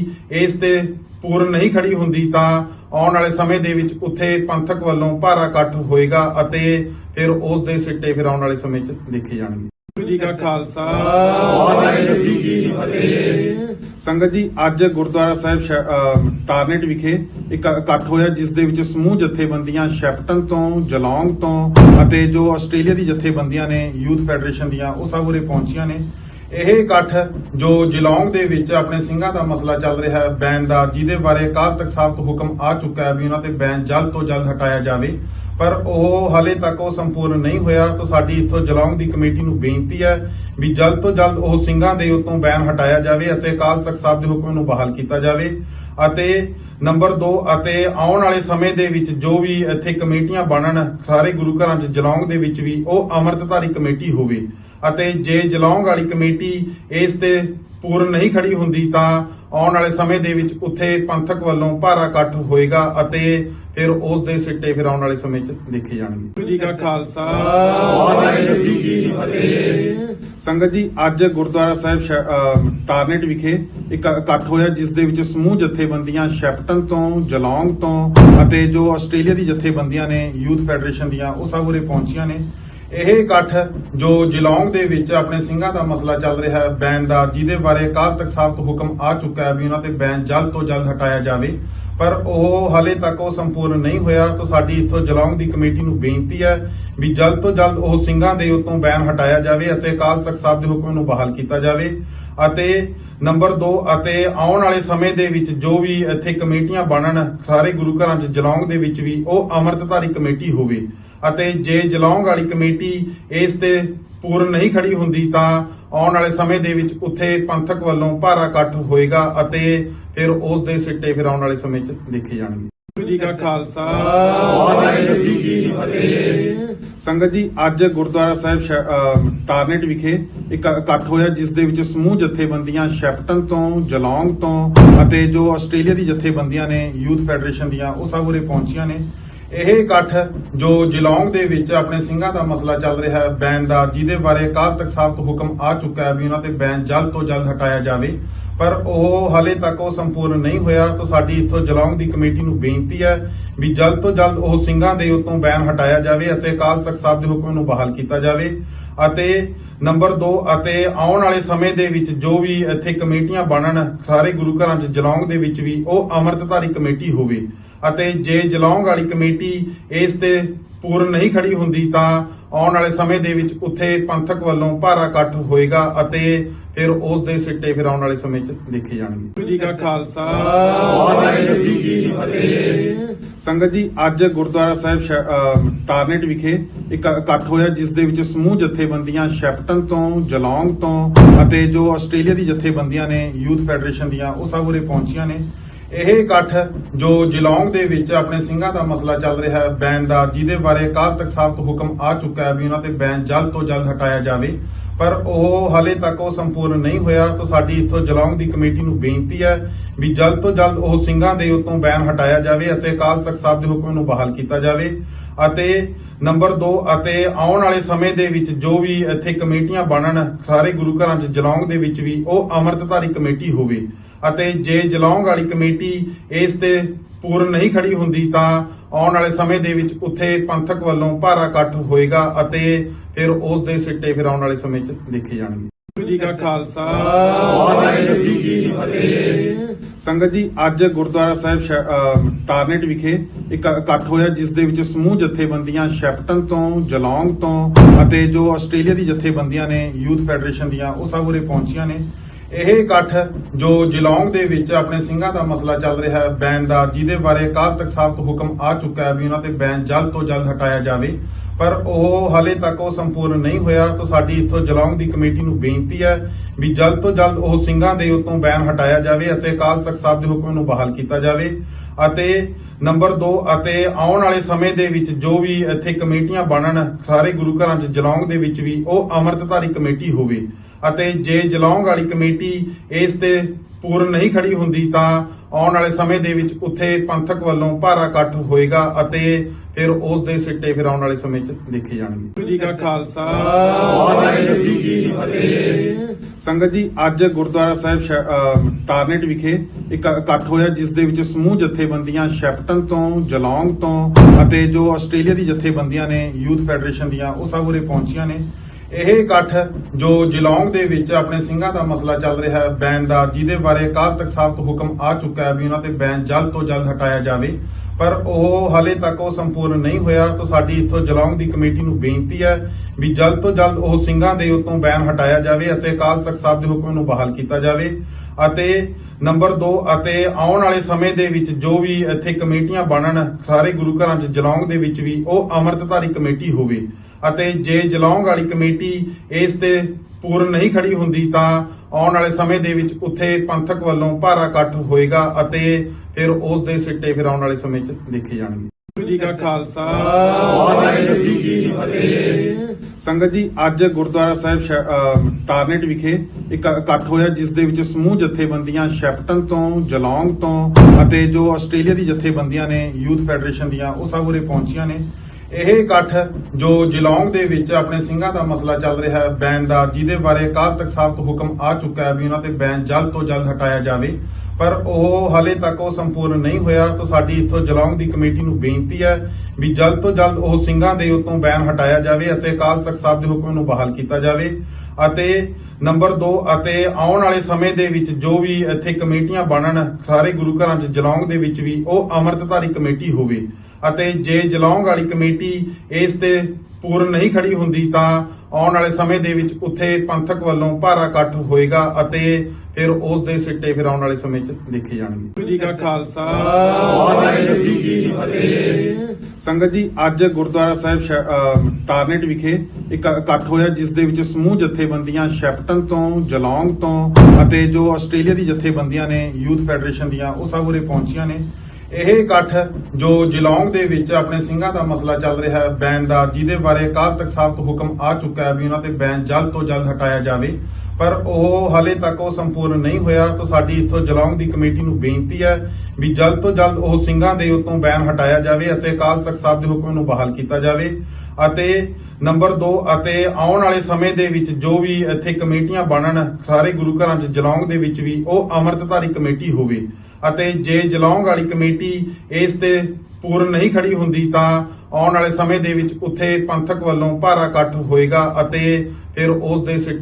ਇਸ ਤੇ ਪੂਰਨ ਨਹੀਂ ਖੜੀ ਹੁੰਦੀ ਤਾਂ ਆਉਣ ਵਾਲੇ ਸਮੇਂ ਦੇ ਵਿੱਚ ਉੱਥੇ ਪੰਥਕ ਵੱਲੋਂ ਭਾਰਾ ਇਕੱਠ ਹੋਏਗਾ ਅਤੇ ਫਿਰ ਉਸ ਦੇ ਸਿੱਟੇ ਫਿਰ ਆਉਣ ਵਾਲੇ ਸਮੇਂ 'ਚ ਦੇਖੇ ਜਾਣਗੇ। ਗੁਰੂ ਜੀ ਕਾ ਖਾਲਸਾ। ਵਾਹਿਗੁਰੂ ਜੀ ਕੀ ਫਤਿਹ। ਸੰਗਤ ਜੀ ਅੱਜ ਗੁਰਦੁਆਰਾ ਸਾਹਿਬ ਟਾਰਨੇਟ ਵਿਖੇ ਇੱਕ ਇਕੱਠ ਹੋਇਆ ਜਿਸ ਦੇ ਵਿੱਚ ਸਮੂਹ ਜਥੇਬੰਦੀਆਂ ਸ਼ੈਪਟਨ ਤੋਂ ਜਲੌਂਗ ਤੋਂ ਅਤੇ ਜੋ ਆਸਟ੍ਰੇਲੀਆ ਦੀ ਜਥੇਬੰਦੀਆਂ ਨੇ ਯੂਥ ਫੈਡਰੇਸ਼ਨ ਦੀਆਂ ਉਹ ਸਭ ਉਰੇ ਪਹੁੰਚੀਆਂ ਨੇ। ਇਹ ਇਕੱਠ ਜੋ ਜਲੌਂਗ ਦੇ ਵਿੱਚ ਆਪਣੇ ਸਿੰਘਾਂ ਦਾ ਮਸਲਾ ਚੱਲ ਰਿਹਾ ਹੈ, ਬੈਨ ਦਾ, ਜਿਹਦੇ ਬਾਰੇ ਅਕਾਲ ਤਖਤ ਸਾਹਿਬ ਤੋਂ ਹੁਕਮ ਆ ਚੁੱਕਾ ਹੈ ਵੀ ਉਹਨਾਂ ਤੇ ਬੈਨ ਜਲਦ ਤੋਂ ਜਲਦ ਹਟਾਇਆ ਜਾਵੇ। ਪਰ ਉਹ ਹਾਲੇ ਤੱਕ ਉਹ ਸੰਪੂਰਨ ਨਹੀਂ ਹੋਇਆ ਤਾਂ ਸਾਡੀ ਇੱਥੋਂ ਜਲੌਂਗ ਦੀ ਕਮੇਟੀ ਨੂੰ ਬੇਨਤੀ ਹੈ ਵੀ ਜਲਦ ਤੋਂ ਜਲਦ ਉਹ ਸਿੰਘਾਂ ਦੇ ਉਤੋਂ ਬੈਨ ਹਟਾਇਆ ਜਾਵੇ ਅਤੇ ਅਕਾਲ ਤਖਤ ਸਾਹਿਬ ਦੇ ਹੁਕਮ ਨੂੰ ਬਹਾਲ ਕੀਤਾ ਜਾਵੇ। ਅਤੇ ਨੰਬਰ 2 ਅਤੇ ਆਉਣ ਵਾਲੇ ਸਮੇਂ ਦੇ ਵਿੱਚ ਜੋ ਵੀ ਇੱਥੇ ਕਮੇਟੀਆਂ ਬਣਨ, ਸਾਰੇ ਗੁਰੂ ਘਰਾਂ 'ਚ ਜਲੌਂਗ ਦੇ ਵਿੱਚ ਵੀ ਉਹ ਅੰਮ੍ਰਿਤਧਾਰੀ ਕਮੇਟੀ ਹੋਵੇ। ਅਤੇ ਜੇ ਜਲੌਂਗ ਵਾਲੀ ਕਮੇਟੀ ਇਸ ਤੇ ਪੂਰਨ ਨਹੀਂ ਖੜੀ ਹੁੰਦੀ ਤਾਂ ਆਉਣ ਵਾਲੇ ਸਮੇਂ ਦੇ ਵਿੱਚ ਉੱਥੇ ਪੰਥਕ ਵੱਲੋਂ ਭਾਰਾ ਇਕੱਠ ਹੋਏਗਾ ਅਤੇ ਫਿਰ ਉਸ ਦੇ ਸਿੱਟੇ ਫਿਰ ਆਉਣ ਵਾਲੇ ਸਮੇਂ 'ਚ ਦੇਖੇ ਜਾਣਗੇ। ਗੁਰੂ ਜੀ ਕਾ ਖਾਲਸਾ। ਵਾਹਿਗੁਰੂ ਜੀ ਕੀ ਫਤਿਹ। ਸੰਗਤ ਜੀ ਅੱਜ ਗੁਰਦੁਆਰਾ ਸਾਹਿਬ ਟਾਰਨੇਟ ਵਿਖੇ ਇੱਕ ਇਕੱਠ ਹੋਇਆ ਜਿਸ ਦੇ ਵਿੱਚ ਸਮੂਹ ਜਥੇਬੰਦੀਆਂ ਸ਼ੈਪਟਨ ਤੋਂ ਜਲੌਂਗ ਤੋਂ ਅਤੇ ਜੋ ਆਸਟ੍ਰੇਲੀਆ ਦੀ ਜਥੇਬੰਦੀਆਂ ਨੇ ਯੂਥ ਫੈਡਰੇਸ਼ਨ ਦੀਆਂ ਉਹ ਸਭ ਉਰੇ ਪਹੁੰਚੀਆਂ ਨੇ। ਇਹ ਇਕੱਠ ਜੋ ਜਲੌਂਗ ਦੇ ਵਿੱਚ ਆਪਣੇ ਸਿੰਘਾਂ ਦਾ ਮਸਲਾ ਚੱਲ ਰਿਹਾ ਹੈ, ਬੈਨ ਦਾ, ਜਿਹਦੇ ਬਾਰੇ ਅਕਾਲ ਤਖਤ ਸਾਹਿਬ ਤੋਂ ਹੁਕਮ ਆ ਚੁੱਕਾ ਹੈ ਵੀ ਉਹਨਾਂ ਤੇ ਬੈਨ ਜਲਦ ਤੋਂ ਜਲਦ ਹਟਾਇਆ ਜਾਵੇ। ਪਰ ਉਹ ਹਾਲੇ ਤੱਕ ਉਹ ਸੰਪੂਰਨ ਨਹੀਂ ਹੋਇਆ ਤਾਂ ਸਾਡੀ ਇੱਥੋਂ ਜਲੌਂਗ ਦੀ ਕਮੇਟੀ ਨੂੰ ਬੇਨਤੀ ਹੈ ਵੀ ਜਲਦ ਤੋਂ ਜਲਦ ਉਹ ਸਿੰਘਾਂ ਦੇ ਉਤੋਂ ਬੈਨ ਹਟਾਇਆ ਜਾਵੇ ਅਤੇ ਅਕਾਲ ਤਖਤ ਸਾਹਿਬ ਦੇ ਹੁਕਮ ਨੂੰ ਬਹਾਲ ਕੀਤਾ ਜਾਵੇ। ਅਤੇ ਨੰਬਰ 2 ਅਤੇ ਆਉਣ ਵਾਲੇ ਸਮੇਂ ਦੇ ਵਿੱਚ ਜੋ ਵੀ ਇੱਥੇ ਕਮੇਟੀਆਂ ਬਣਨ, ਸਾਰੇ ਗੁਰੂ ਘਰਾਂ 'ਚ ਜਲੌਂਗ ਦੇ ਵਿੱਚ ਵੀ ਉਹ ਅੰਮ੍ਰਿਤਧਾਰੀ ਕਮੇਟੀ ਹੋਵੇ। ਅਤੇ ਜੇ ਜਲੌਂਗ ਵਾਲੀ ਕਮੇਟੀ ਇਸ ਤੇ ਪੂਰਨ ਨਹੀਂ ਖੜੀ ਹੁੰਦੀ ਤਾਂ ਆਉਣ ਵਾਲੇ ਸਮੇਂ ਦੇ ਵਿੱਚ ਉੱਥੇ ਪੰਥਕ ਵੱਲੋਂ ਭਾਰਾ ਇਕੱਠ ਹੋਏਗਾ ਅਤੇ ਫਿਰ ਉਸ ਦੇ ਸਿੱਟੇ ਫਿਰ ਆਉਣ ਵਾਲੇ ਸਮੇਂ 'ਚ ਦੇਖੇ ਜਾਣਗੇ। ਗੁਰੂ ਜੀ ਕਾ ਖਾਲਸਾ। ਵਾਹਿਗੁਰੂ ਜੀ ਕੀ ਫਤਿਹ। ਸੰਗਤ ਜੀ ਅੱਜ ਗੁਰਦੁਆਰਾ ਸਾਹਿਬ ਟਾਰਨੇਟ ਵਿਖੇ ਇੱਕ ਇਕੱਠ ਹੋਇਆ ਜਿਸ ਦੇ ਵਿੱਚ ਸਮੂਹ ਜਥੇਬੰਦੀਆਂ ਸ਼ੈਪਟਨ ਤੋਂ ਜਲੌਂਗ ਤੋਂ ਅਤੇ ਜੋ ਆਸਟ੍ਰੇਲੀਆ ਦੀ ਜਥੇਬੰਦੀਆਂ ਨੇ ਯੂਥ ਫੈਡਰੇਸ਼ਨ ਦੀਆਂ ਉਹ ਸਭ ਉਰੇ ਪਹੁੰਚੀਆਂ ਨੇ। ਇਹ ਇਕੱਠ ਜੋ ਜਲੌਂਗ ਦੇ ਵਿੱਚ ਆਪਣੇ ਸਿੰਘਾਂ ਦਾ ਮਸਲਾ ਚੱਲ ਰਿਹਾ ਹੈ, ਬੈਨ ਦਾ, ਜਿਹਦੇ ਬਾਰੇ ਅਕਾਲ ਤਖਤ ਸਾਹਿਬ ਤੋਂ ਹੁਕਮ ਆ ਚੁੱਕਾ ਹੈ ਵੀ ਉਹਨਾਂ ਤੇ ਬੈਨ ਜਲਦ ਤੋਂ ਜਲਦ ਹਟਾਇਆ ਜਾਵੇ। ਪਰ ਉਹ ਹਾਲੇ ਤੱਕ ਉਹ ਸੰਪੂਰਨ ਨਹੀਂ ਹੋਇਆ ਤਾਂ ਸਾਡੀ ਇੱਥੋਂ ਜਲੌਂਗ ਦੀ ਕਮੇਟੀ ਨੂੰ ਬੇਨਤੀ ਹੈ ਵੀ ਜਲਦ ਤੋਂ ਜਲਦ ਉਹ ਸਿੰਘਾਂ ਦੇ ਉਤੋਂ ਬੈਨ ਹਟਾਇਆ ਜਾਵੇ ਅਤੇ ਅਕਾਲ ਤਖਤ ਸਾਹਿਬ ਦੇ ਹੁਕਮ ਨੂੰ ਬਹਾਲ ਕੀਤਾ ਜਾਵੇ। ਅਤੇ ਨੰਬਰ 2 ਅਤੇ ਆਉਣ ਵਾਲੇ ਸਮੇਂ ਦੇ ਵਿੱਚ ਜੋ ਵੀ ਇੱਥੇ ਕਮੇਟੀਆਂ ਬਣਨ, ਸਾਰੇ ਗੁਰੂ ਘਰਾਂ 'ਚ ਜਲੌਂਗ ਦੇ ਵਿੱਚ ਵੀ ਉਹ ਅੰਮ੍ਰਿਤਧਾਰੀ ਕਮੇਟੀ ਹੋਵੇ। ਅਤੇ ਜੇ ਜਲੌਂਗ ਵਾਲੀ ਕਮੇਟੀ ਇਸ ਤੇ ਪੂਰਨ ਨਹੀਂ ਖੜੀ ਹੁੰਦੀ ਤਾਂ ਆਉਣ ਵਾਲੇ ਸਮੇਂ ਦੇ ਵਿੱਚ ਉੱਥੇ ਪੰਥਕ ਵੱਲੋਂ ਭਾਰਾ ਇਕੱਠ ਹੋਏਗਾ ਅਤੇ ਫਿਰ ਉਸ ਦੇ ਸਿੱਟੇ ਫਿਰ ਆਉਣ ਵਾਲੇ ਸਮੇਂ 'ਚ ਦੇਖੇ ਜਾਣਗੇ। ਗੁਰੂ ਜੀ ਕਾ ਖਾਲਸਾ। ਵਾਹਿਗੁਰੂ ਜੀ ਕੀ ਫਤਿਹ। ਸੰਗਤ ਜੀ ਅੱਜ ਗੁਰਦੁਆਰਾ ਸਾਹਿਬ ਟਾਰਨੇਟ ਵਿਖੇ ਇੱਕ ਇਕੱਠ ਹੋਇਆ ਜਿਸ ਦੇ ਵਿੱਚ ਸਮੂਹ ਜਥੇਬੰਦੀਆਂ ਸ਼ੈਪਟਨ ਤੋਂ ਜਲੌਂਗ ਤੋਂ ਅਤੇ ਜੋ ਆਸਟ੍ਰੇਲੀਆ ਦੀ ਜਥੇਬੰਦੀਆਂ ਨੇ ਯੂਥ ਫੈਡਰੇਸ਼ਨ ਦੀਆਂ ਉਹ ਸਭ ਉਰੇ ਪਹੁੰਚੀਆਂ ਨੇ। ਇਹ ਇਕੱਠ ਜੋ ਜਲੌਂਗ ਦੇ ਵਿੱਚ ਆਪਣੇ ਸਿੰਘਾਂ ਦਾ ਮਸਲਾ ਚੱਲ ਰਿਹਾ ਹੈ, ਬੈਨ ਦਾ, ਜਿਹਦੇ ਬਾਰੇ ਅਕਾਲ ਤਖਤ ਸਾਹਿਬ ਤੋਂ ਹੁਕਮ ਆ ਚੁੱਕਾ ਹੈ ਵੀ ਉਹਨਾਂ ਤੇ ਬੈਨ ਜਲਦ ਤੋਂ ਜਲਦ ਹਟਾਇਆ ਜਾਵੇ। ਪਰ ਉਹ ਹਾਲੇ ਤੱਕ ਉਹ ਸੰਪੂਰਨ ਨਹੀਂ ਹੋਇਆ ਤਾਂ ਸਾਡੀ ਇੱਥੋਂ ਜਲੌਂਗ ਦੀ ਕਮੇਟੀ ਨੂੰ ਬੇਨਤੀ ਹੈ ਵੀ ਜਲਦ ਤੋਂ ਜਲਦ ਉਹ ਸਿੰਘਾਂ ਦੇ ਉਤੋਂ ਬੈਨ ਹਟਾਇਆ ਜਾਵੇ ਅਤੇ ਅਕਾਲ ਤਖਤ ਸਾਹਿਬ ਦੇ ਹੁਕਮ ਨੂੰ ਬਹਾਲ ਕੀਤਾ ਜਾਵੇ। ਅਤੇ ਨੰਬਰ 2 ਅਤੇ ਆਉਣ ਵਾਲੇ ਸਮੇਂ ਦੇ ਵਿੱਚ ਜੋ ਵੀ ਇੱਥੇ ਕਮੇਟੀਆਂ ਬਣਨ, ਸਾਰੇ ਗੁਰੂ ਘਰਾਂ 'ਚ ਜਲੌਂਗ ਦੇ ਵਿੱਚ ਵੀ ਉਹ ਅੰਮ੍ਰਿਤਧਾਰੀ ਕਮੇਟੀ ਹੋਵੇ। ਅਤੇ ਜੇ ਜਲੌਂਗ ਵਾਲੀ ਕਮੇਟੀ ਇਸ ਤੇ ਪੂਰਨ ਨਹੀਂ ਖੜੀ ਹੁੰਦੀ ਤਾਂ ਆਉਣ ਵਾਲੇ ਸਮੇਂ ਦੇ ਵਿੱਚ ਉੱਥੇ ਪੰਥਕ ਵੱਲੋਂ ਭਾਰਾ ਇਕੱਠ ਹੋਏਗਾ ਅਤੇ ਫਿਰ ਉਸ ਦੇ ਸਿੱਟੇ ਫਿਰ ਆਉਣ ਵਾਲੇ ਸਮੇਂ 'ਚ ਦੇਖੇ ਜਾਣਗੇ। ਜੀ ਕਾ ਖਾਲਸਾ। ਵਾਹਿਗੁਰੂ ਜੀ ਕੀ ਫਤਿਹ। ਸੰਗਤ ਜੀ ਅੱਜ ਗੁਰਦੁਆਰਾ ਸਾਹਿਬ ਟਾਰਨੇਟ ਵਿਖੇ ਇੱਕ ਇਕੱਠ ਹੋਇਆ ਜਿਸ ਦੇ ਵਿੱਚ ਸਮੂਹ ਜਥੇਬੰਦੀਆਂ ਸ਼ੈਪਟਨ ਤੋਂ ਜਲੌਂਗ ਤੋਂ ਅਤੇ ਜੋ ਆਸਟ੍ਰੇਲੀਆ ਦੀ ਜਥੇਬੰਦੀਆਂ ਨੇ ਯੂਥ ਫੈਡਰੇਸ਼ਨ ਦੀਆਂ ਉਹ ਸਭ ਉਰੇ ਪਹੁੰਚੀਆਂ ਨੇ। ਇਹ ਇਕੱਠ ਜੋ ਜਲੌਂਗ ਦੇ ਵਿੱਚ ਆਪਣੇ ਸਿੰਘਾਂ ਦਾ ਮਸਲਾ ਚੱਲ ਰਿਹਾ ਹੈ, ਬੈਨ ਦਾ, ਜਿਹਦੇ ਬਾਰੇ ਅਕਾਲ ਤਖਤ ਸਾਹਿਬ ਤੋਂ ਹੁਕਮ ਆ ਚੁੱਕਾ ਹੈ ਵੀ ਉਹਨਾਂ ਤੇ ਬੈਨ ਜਲਦ ਤੋਂ ਜਲਦ ਹਟਾਇਆ ਜਾਵੇ। ਪਰ ਉਹ ਹਾਲੇ ਤੱਕ ਉਹ ਸੰਪੂਰਨ ਨਹੀਂ ਹੋਇਆ ਤਾਂ ਸਾਡੀ ਇੱਥੋਂ ਜਲੌਂਗ ਦੀ ਕਮੇਟੀ ਨੂੰ ਬੇਨਤੀ ਹੈ ਵੀ ਜਲਦ ਤੋਂ ਜਲਦ ਉਹ ਸਿੰਘਾਂ ਦੇ ਉਤੋਂ ਬੈਨ ਹਟਾਇਆ ਜਾਵੇ ਅਤੇ ਅਕਾਲ ਤਖਤ ਸਾਹਿਬ ਦੇ ਹੁਕਮ ਨੂੰ ਬਹਾਲ ਕੀਤਾ ਜਾਵੇ। ਅਤੇ ਨੰਬਰ 2 ਅਤੇ ਆਉਣ ਵਾਲੇ ਸਮੇਂ ਦੇ ਵਿੱਚ ਜੋ ਵੀ ਇੱਥੇ ਕਮੇਟੀਆਂ ਬਣਨ, ਸਾਰੇ ਗੁਰੂ ਘਰਾਂ 'ਚ ਜਲੌਂਗ ਦੇ ਵਿੱਚ ਵੀ ਉਹ ਅੰਮ੍ਰਿਤਧਾਰੀ ਕਮੇਟੀ ਹੋਵੇ। ਅਤੇ ਜੇ ਜਲੌਂਗ ਵਾਲੀ ਕਮੇਟੀ ਇਸ ਤੇ ਪੂਰਨ ਨਹੀਂ ਖੜੀ ਹੁੰਦੀ ਤਾਂ ਆਉਣ ਵਾਲੇ ਸਮੇਂ ਦੇ ਵਿੱਚ ਉੱਥੇ ਪੰਥਕ ਵੱਲੋਂ ਭਾਰਾ ਇਕੱਠ ਹੋਏਗਾ ਅਤੇ ਫਿਰ ਉਸ ਦੇ ਸਿੱਟੇ ਫਿਰ ਆਉਣ ਵਾਲੇ ਸਮੇਂ 'ਚ ਦੇਖੇ ਜਾਣਗੇ। ਜੀ ਕਾ ਖਾਲਸਾ। ਵਾਹਿਗੁਰੂ ਜੀ ਕੀ ਫਤਿਹ। ਸੰਗਤ ਜੀ ਅੱਜ ਗੁਰਦੁਆਰਾ ਸਾਹਿਬ ਟਾਰਨੇਟ ਵਿਖੇ ਇੱਕ ਇਕੱਠ ਹੋਇਆ ਜਿਸ ਦੇ ਵਿੱਚ ਸਮੂਹ ਜਥੇਬੰਦੀਆਂ ਸ਼ੈਪਟਨ ਤੋਂ ਜਲੌਂਗ ਤੋਂ ਅਤੇ ਜੋ ਆਸਟ੍ਰੇਲੀਆ ਦੀ ਜਥੇਬੰਦੀਆਂ ਨੇ ਯੂਥ ਫੈਡਰੇਸ਼ਨ ਦੀਆਂ ਉਹ ਸਭ ਉਰੇ ਪਹੁੰਚੀਆਂ ਨੇ। ਇਹ ਇਕੱਠ ਜੋ ਜਲੌਂਗ ਦੇ ਵਿੱਚ ਆਪਣੇ ਸਿੰਘਾਂ ਦਾ ਮਸਲਾ ਚੱਲ ਰਿਹਾ ਹੈ, ਬੈਨ ਦਾ, ਜਿਹਦੇ ਬਾਰੇ ਅਕਾਲ ਤਖਤ ਸਾਹਿਬ ਤੋਂ ਹੁਕਮ ਆ ਚੁੱਕਾ ਹੈ ਵੀ ਉਹਨਾਂ ਤੇ ਬੈਨ ਜਲਦ ਤੋਂ ਜਲਦ ਹਟਾਇਆ ਜਾਵੇ। ਪਰ ਉਹ ਹਾਲੇ ਤੱਕ ਉਹ ਸੰਪੂਰਨ ਨਹੀਂ ਹੋਇਆ ਤਾਂ ਸਾਡੀ ਇੱਥੋਂ ਜਲੌਂਗ ਦੀ ਕਮੇਟੀ ਨੂੰ ਬੇਨਤੀ ਹੈ ਵੀ ਜਲਦ ਤੋਂ ਜਲਦ ਉਹ ਸਿੰਘਾਂ ਦੇ ਉਤੋਂ ਬੈਨ ਹਟਾਇਆ ਜਾਵੇ ਅਤੇ ਅਕਾਲ ਤਖਤ ਸਾਹਿਬ ਦੇ ਹੁਕਮ ਨੂੰ ਬਹਾਲ ਕੀਤਾ ਜਾਵੇ। ਅਤੇ ਨੰਬਰ 2 ਅਤੇ ਆਉਣ ਵਾਲੇ ਸਮੇਂ ਦੇ ਵਿੱਚ ਜੋ ਵੀ ਇੱਥੇ ਕਮੇਟੀਆਂ ਬਣਨ, ਸਾਰੇ ਗੁਰੂ ਘਰਾਂ 'ਚ ਜਲੌਂਗ ਦੇ ਵਿੱਚ ਵੀ ਉਹ ਅੰਮ੍ਰਿਤਧਾਰੀ ਕਮੇਟੀ ਹੋਵੇ। ਅਤੇ ਜੇ ਜਲੌਂਗ ਵਾਲੀ ਕਮੇਟੀ ਇਸ ਤੇ ਪੂਰਨ ਨਹੀਂ ਖੜੀ ਹੁੰਦੀ ਤਾਂ ਆਉਣ ਵਾਲੇ ਸਮੇਂ ਦੇ ਵਿੱਚ ਉੱਥੇ ਪੰਥਕ ਵੱਲੋਂ ਭਾਰਾ ਇਕੱਠ ਹੋਏਗਾ ਅਤੇ ਫਿਰ ਉਸ ਦੇ ਸਿੱਟੇ ਫਿਰ ਆਉਣ ਵਾਲੇ ਸਮੇਂ 'ਚ ਦੇਖੇ ਜਾਣਗੇ। ਜੀ ਕਾ ਖਾਲਸਾ। ਵਾਹਿਗੁਰੂ ਜੀ ਕੀ ਫਤਿਹ। ਸੰਗਤ ਜੀ ਅੱਜ ਗੁਰਦੁਆਰਾ ਸਾਹਿਬ ਟਾਰਨੇਟ ਵਿਖੇ ਇੱਕ ਇਕੱਠ ਹੋਇਆ ਜਿਸ ਦੇ ਵਿੱਚ ਸਮੂਹ ਜਥੇਬੰਦੀਆਂ ਸ਼ੈਪਟਨ ਤੋਂ ਜਲੌਂਗ ਤੋਂ ਅਤੇ ਜੋ ਆਸਟ੍ਰੇਲੀਆ ਦੀ ਜਥੇਬੰਦੀਆਂ ਨੇ ਯੂਥ ਫੈਡਰੇਸ਼ਨ ਦੀਆਂ ਉਹ ਸਭ ਉਰੇ ਪਹੁੰਚੀਆਂ ਨੇ। ਇਹ ਇਕੱਠ ਜੋ ਜਲੌਂਗ ਦੇ ਵਿੱਚ ਆਪਣੇ ਸਿੰਘਾਂ ਦਾ ਮਸਲਾ ਚੱਲ ਰਿਹਾ ਹੈ, ਬੈਨ ਦਾ, ਜਿਹਦੇ ਬਾਰੇ ਅਕਾਲ ਤਖਤ ਸਾਹਿਬ ਤੋਂ ਹੁਕਮ ਆ ਚੁੱਕਾ ਹੈ ਵੀ ਉਹਨਾਂ ਤੇ ਬੈਨ ਜਲਦ ਤੋਂ ਜਲਦ ਹਟਾਇਆ ਜਾਵੇ। ਪਰ ਉਹ ਹਾਲੇ ਤੱਕ ਉਹ ਸੰਪੂਰਨ ਨਹੀਂ ਹੋਇਆ ਤਾਂ ਸਾਡੀ ਇੱਥੋਂ ਜਲੌਂਗ ਦੀ ਕਮੇਟੀ ਨੂੰ ਬੇਨਤੀ ਹੈ ਵੀ ਜਲਦ ਤੋਂ ਜਲਦ ਉਹ ਸਿੰਘਾਂ ਦੇ ਉਤੋਂ ਬੈਨ ਹਟਾਇਆ ਜਾਵੇ ਅਤੇ ਅਕਾਲ ਤਖਤ ਸਾਹਿਬ ਦੇ ਹੁਕਮ ਨੂੰ ਬਹਾਲ ਕੀਤਾ ਜਾਵੇ। ਅਤੇ ਨੰਬਰ 2 ਅਤੇ ਆਉਣ ਵਾਲੇ ਸਮੇਂ ਦੇ ਵਿੱਚ ਜੋ ਵੀ ਇੱਥੇ ਕਮੇਟੀਆਂ ਬਣਨ, ਸਾਰੇ ਗੁਰੂ ਘਰਾਂ 'ਚ ਜਲੌਂਗ ਦੇ ਵਿੱਚ ਵੀ ਉਹ ਅੰਮ੍ਰਿਤਧਾਰੀ ਕਮੇਟੀ ਹੋਵੇ। ਅਤੇ ਜੇ ਜਲੌਂਗ ਵਾਲੀ ਕਮੇਟੀ ਇਸ ਤੇ ਪੂਰਨ ਨਹੀਂ ਖੜੀ ਹੁੰਦੀ ਤਾਂ ਆਉਣ ਵਾਲੇ ਸਮੇਂ ਦੇ ਵਿੱਚ ਉੱਥੇ ਪੰਥਕ ਵੱਲੋਂ ਭਾਰਾ ਇਕੱਠ ਹੋਏਗਾ ਅਤੇ ਫਿਰ ਉਸ ਦੇ ਸਿੱਟੇ ਫਿਰ ਆਉਣ ਵਾਲੇ ਸਮੇਂ 'ਚ ਦੇਖੇ ਜਾਣਗੇ। ਜੀ ਕਾ ਖਾਲਸਾ। ਵਾਹਿਗੁਰੂ ਜੀ ਕੀ ਫਤਿਹ। ਸੰਗਤ ਜੀ ਅੱਜ ਗੁਰਦੁਆਰਾ ਸਾਹਿਬ ਟਾਰਨੇਟ ਵਿਖੇ ਇੱਕ ਇਕੱਠ ਹੋਇਆ ਜਿਸ ਦੇ ਵਿੱਚ ਸਮੂਹ ਜਥੇਬੰਦੀਆਂ ਸ਼ੈਪਟਨ ਤੋਂ ਜਲੌਂਗ ਤੋਂ ਅਤੇ ਜੋ ਆਸਟ੍ਰੇਲੀਆ ਦੀ ਜਥੇਬੰਦੀਆਂ ਨੇ ਯੂਥ ਫੈਡਰੇਸ਼ਨ ਦੀਆਂ ਉਹ ਸਭ ਉਰੇ ਪਹੁੰਚੀਆਂ ਨੇ। ਇਹ ਇਕੱਠ ਜੋ ਜਲੌਂਗ ਦੇ ਵਿੱਚ ਆਪਣੇ ਸਿੰਘਾਂ ਦਾ ਮਸਲਾ ਚੱਲ ਰਿਹਾ ਹੈ, ਬੈਨ ਦਾ, ਜਿਹਦੇ ਬਾਰੇ ਅਕਾਲ ਤਖਤ ਸਾਹਿਬ ਤੋਂ ਹੁਕਮ ਆ ਚੁੱਕਾ ਹੈ ਵੀ ਉਹਨਾਂ ਤੇ ਬੈਨ ਜਲਦ ਤੋਂ ਜਲਦ ਹਟਾਇਆ ਜਾਵੇ। ਪਰ ਉਹ ਹਾਲੇ ਤੱਕ ਉਹ ਸੰਪੂਰਨ ਨਹੀਂ ਹੋਇਆ ਤਾਂ ਸਾਡੀ ਇੱਥੋਂ ਜਲੌਂਗ ਦੀ ਕਮੇਟੀ ਨੂੰ ਬੇਨਤੀ ਹੈ ਵੀ ਜਲਦ ਤੋਂ ਜਲਦ ਉਹ ਸਿੰਘਾਂ ਦੇ ਉਤੋਂ ਬੈਨ ਹਟਾਇਆ ਜਾਵੇ ਅਤੇ ਅਕਾਲ ਤਖਤ ਸਾਹਿਬ ਦੇ ਹੁਕਮ ਨੂੰ ਬਹਾਲ ਕੀਤਾ ਜਾਵੇ। ਅਤੇ ਨੰਬਰ 2 ਅਤੇ ਆਉਣ ਵਾਲੇ ਸਮੇਂ ਦੇ ਵਿੱਚ ਜੋ ਵੀ ਇੱਥੇ ਕਮੇਟੀਆਂ ਬਣਨ, ਸਾਰੇ ਗੁਰੂ ਘਰਾਂ 'ਚ ਜਲੌਂਗ ਦੇ ਵਿੱਚ ਵੀ ਉਹ ਅੰਮ੍ਰਿਤਧਾਰੀ ਕਮੇਟੀ ਹੋਵੇ। ਅਤੇ ਜੇ ਜਲੌਂਗ ਵਾਲੀ ਕਮੇਟੀ ਇਸ ਤੇ ਪੂਰਨ ਨਹੀਂ ਖੜੀ ਹੁੰਦੀ ਤਾਂ ਆਉਣ ਵਾਲੇ ਸਮੇਂ ਦੇ ਵਿੱਚ ਉੱਥੇ ਪੰਥਕ ਵੱਲੋਂ ਭਾਰਾ ਇਕੱਠ ਹੋਏਗਾ ਅਤੇ ਫਿਰ ਉਸ ਦੇ ਸਿੱਟੇ